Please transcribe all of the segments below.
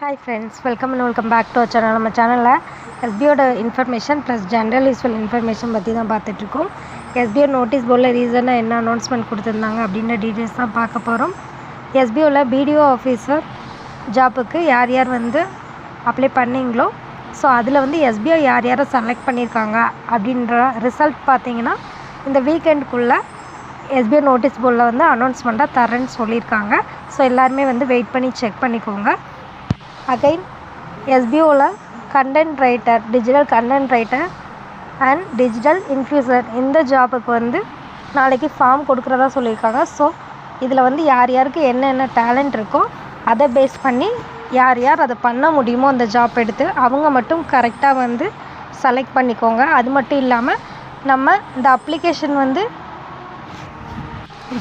Hi friends welcome and welcome back to our channel நம்ம சேனலில் எஸ்பியோட information plus general usual information பற்றி தான் பார்த்துட்ருக்கோம். எஸ்பிஓ நோட்டீஸ் போர்டில் ரீசனாக என்ன அனௌன்ஸ்மெண்ட் கொடுத்துருந்தாங்க அப்படின்ற டீட்டெயில்ஸ் தான் பார்க்க போகிறோம் எஸ்பிஓவில் பிடிஓ ஆஃபீஸர் ஜாப்புக்கு யார் யார் வந்து அப்ளை பண்ணீங்களோ ஸோ அதில் வந்து எஸ்பிஓ யார் யாரை செலக்ட் பண்ணியிருக்காங்க அப்படின்ற ரிசல்ட் பார்த்தீங்கன்னா இந்த வீக்கெண்டுக்குள்ளே எஸ்பிஐ நோட்டீஸ் போர்டில் வந்து அனௌன்ஸ்மெண்ட்டாக தரேன்னு சொல்லியிருக்காங்க. ஸோ எல்லாருமே வந்து வெயிட் பண்ணி செக் பண்ணிக்கோங்க. Again எஸ்பிஓவில் content writer digital content writer and digital influencer இந்த ஜாபுக்கு வந்து நாளைக்கு ஃபார்ம் கொடுக்குறதா சொல்லியிருக்காங்க. ஸோ இதில் வந்து யார் யாருக்கு என்னென்ன டேலண்ட் இருக்கோ அதை பேஸ் பண்ணி யார் யார் அதை பண்ண முடியுமோ அந்த ஜாப் எடுத்து அவங்க மட்டும் கரெக்டாக வந்து செலக்ட் பண்ணிக்கோங்க. அது மட்டும் இல்லாமல் நம்ம இந்த அப்ளிகேஷன் வந்து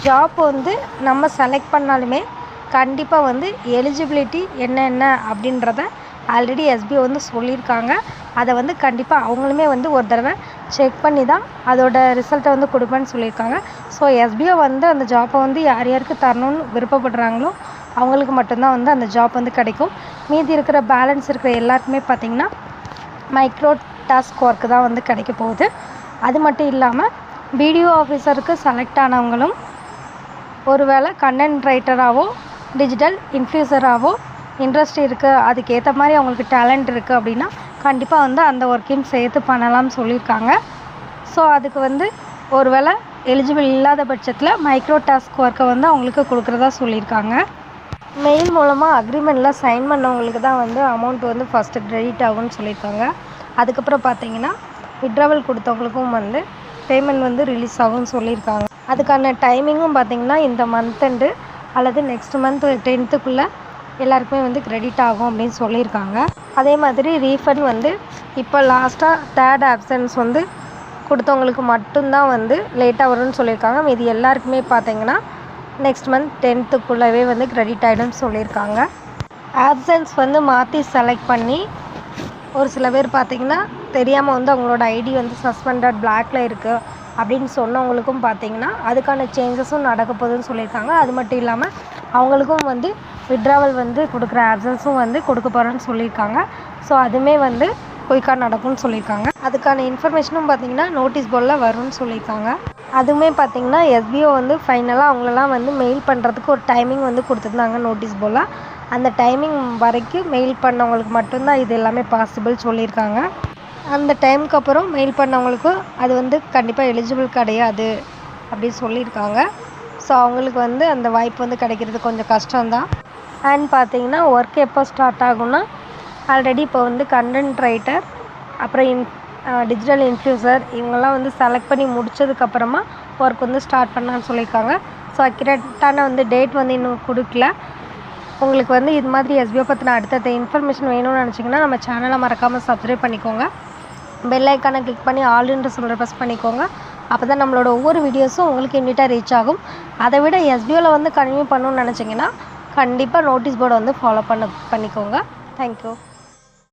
ஜாப் வந்து நம்ம செலக்ட் பண்ணாலுமே கண்டிப்பாக வந்து எலிஜிபிலிட்டி என்னென்ன அப்படின்றத ஆல்ரெடி எஸ்பிஓ வந்து சொல்லியிருக்காங்க. அதை வந்து கண்டிப்பாக அவங்களுமே வந்து ஒரு தடவை செக் பண்ணி தான் அதோட ரிசல்ட்டை வந்து கொடுப்பேன்னு சொல்லியிருக்காங்க. ஸோ எஸ்பிஓ வந்து அந்த ஜாப்பை வந்து யார் யாருக்கு தரணும்னு விருப்பப்படுறாங்களோ அவங்களுக்கு மட்டும்தான் வந்து அந்த ஜாப் வந்து கிடைக்கும். மீதி இருக்கிற பேலன்ஸ் இருக்கிற எல்லாருக்குமே பார்த்திங்கன்னா மைக்ரோ டாஸ்க் ஒர்க்கு தான் வந்து கிடைக்க போகுது. அது மட்டும் இல்லாமல் பிடிஓ ஆஃபீஸருக்கு செலக்ட் ஆனவங்களும் ஒருவேளை கண்டென்ட் ரைட்டராகவோ டிஜிட்டல் இன்ஃப்ளூசராகவோ இன்ட்ரெஸ்ட் இருக்குது அதுக்கேற்ற மாதிரி அவங்களுக்கு டேலண்ட் இருக்குது அப்படின்னா கண்டிப்பாக வந்து அந்த ஒர்க்கையும் சேர்த்து பண்ணலாம்னு சொல்லியிருக்காங்க. ஸோ அதுக்கு வந்து ஒருவேளை எலிஜிபிள் இல்லாத பட்சத்தில் மைக்ரோ டாஸ்க் ஒர்க்கை வந்து அவங்களுக்கு கொடுக்குறதா சொல்லியிருக்காங்க. மெயில் மூலமாக அக்ரிமெண்ட்டில் சைன் பண்ணவங்களுக்கு தான் வந்து அமௌண்ட் வந்து ஃபஸ்ட்டு கிரெடிட் ஆகும்னு சொல்லியிருக்காங்க. அதுக்கப்புறம் பார்த்தீங்கன்னா விட்ராவல் கொடுத்தவங்களுக்கும் வந்து பேமெண்ட் வந்து ரிலீஸ் ஆகும்னு சொல்லியிருக்காங்க. அதுக்கான டைமிங்கும் பார்த்திங்கன்னா இந்த மந்த் எண்டு அல்லது நெக்ஸ்ட் மந்த் டென்த்துக்குள்ளே எல்லாருக்குமே வந்து கிரெடிட் ஆகும் அப்படின்னு சொல்லியிருக்காங்க. அதே மாதிரி ரீஃபண்ட் வந்து இப்போ லாஸ்ட்டாக தேர்ட் ஆப்சன்ஸ் வந்து கொடுத்தவங்களுக்கு மட்டும்தான் வந்து லேட்டாக வரும்னு சொல்லியிருக்காங்க. மீதி எல்லாருக்குமே பார்த்தீங்கன்னா நெக்ஸ்ட் மந்த் டென்த்துக்குள்ளவே வந்து கிரெடிட் ஆகிடும்னு சொல்லியிருக்காங்க. ஆப்சன்ஸ் வந்து மாற்றி செலக்ட் பண்ணி ஒரு சில பேர் பார்த்தீங்கன்னா தெரியாமல் வந்து அவங்களோட ஐடி வந்து சஸ்பெண்டட் பிளாக்ல இருக்குது அப்படின்னு சொன்னவங்களுக்கும் பார்த்தீங்கன்னா அதுக்கான சேஞ்சஸும் நடக்க போகுதுன்னு சொல்லியிருக்காங்க. அது மட்டும் இல்லாமல் அவங்களுக்கும் வந்து விட்ராவல் வந்து கொடுக்குற ஆப்சன்ஸும் வந்து கொடுக்க போகிறேன்னு சொல்லியிருக்காங்க. ஸோ அதுவுமே வந்து குயிக்காக நடக்கும்னு சொல்லியிருக்காங்க. அதுக்கான இன்ஃபர்மேஷனும் பார்த்தீங்கன்னா நோட்டீஸ் போர்டில் வரும்னு சொல்லியிருக்காங்க. அதுவுமே பார்த்தீங்கன்னா எஸ்பிஓ வந்து ஃபைனலாக அவங்களெலாம் வந்து மெயில் பண்ணுறதுக்கு ஒரு டைமிங் வந்து கொடுத்துருந்தாங்க நோட்டீஸ் போர்டில் அந்த டைமிங் வரைக்கும் மெயில் பண்ணவங்களுக்கு மட்டும்தான் இது எல்லாமே பாசிபிள் சொல்லியிருக்காங்க. அந்த டைமுக்கு அப்புறம் மெயில் பண்ணவங்களுக்கு அது வந்து கண்டிப்பாக எலிஜிபிள் கிடையாது அப்படின்னு சொல்லியிருக்காங்க. ஸோ அவங்களுக்கு வந்து அந்த வாய்ப்பு வந்து கிடைக்கிறது கொஞ்சம் கஷ்டம்தான். அண்ட் பார்த்தீங்கன்னா ஒர்க் எப்போ ஸ்டார்ட் ஆகும்னா ஆல்ரெடி இப்போ வந்து கண்டென்ட் ரைட்டர் அப்புறம் இன் டிஜிட்டல் இன்ஃப்ளூசர் இவங்கெல்லாம் வந்து செலக்ட் பண்ணி முடிச்சதுக்கப்புறமா ஒர்க் வந்து ஸ்டார்ட் பண்ணலான்னு சொல்லியிருக்காங்க. ஸோ அக்யூரேட்டான வந்து டேட் வந்து இன்னும் கொடுக்கல. உங்களுக்கு வந்து இது மாதிரி எஸ்பிஓ பற்றின அடுத்தடுத்த இன்ஃபர்மேஷன் வேணும்னு நினச்சிங்கன்னா நம்ம சேனலை மறக்காமல் சப்ஸ்கிரைப் பண்ணிக்கோங்க. பெல் ஐக்கானை கிளிக் பண்ணி ஆல்ன்ற சொல்கிற ப்ரெஸ் பண்ணிக்கோங்க. அப்போ தான் நம்மளோட ஒவ்வொரு வீடியோஸும் உங்களுக்கு இம்மிடியாக ரீச் ஆகும். அதை விட எஸ்பிஓவில் வந்து கன்டினியூ பண்ணணும்னு நினச்சிங்கன்னா கண்டிப்பாக நோட்டீஸ் போர்டை வந்து ஃபாலோ பண்ண பண்ணிக்கோங்க. தேங்க்யூ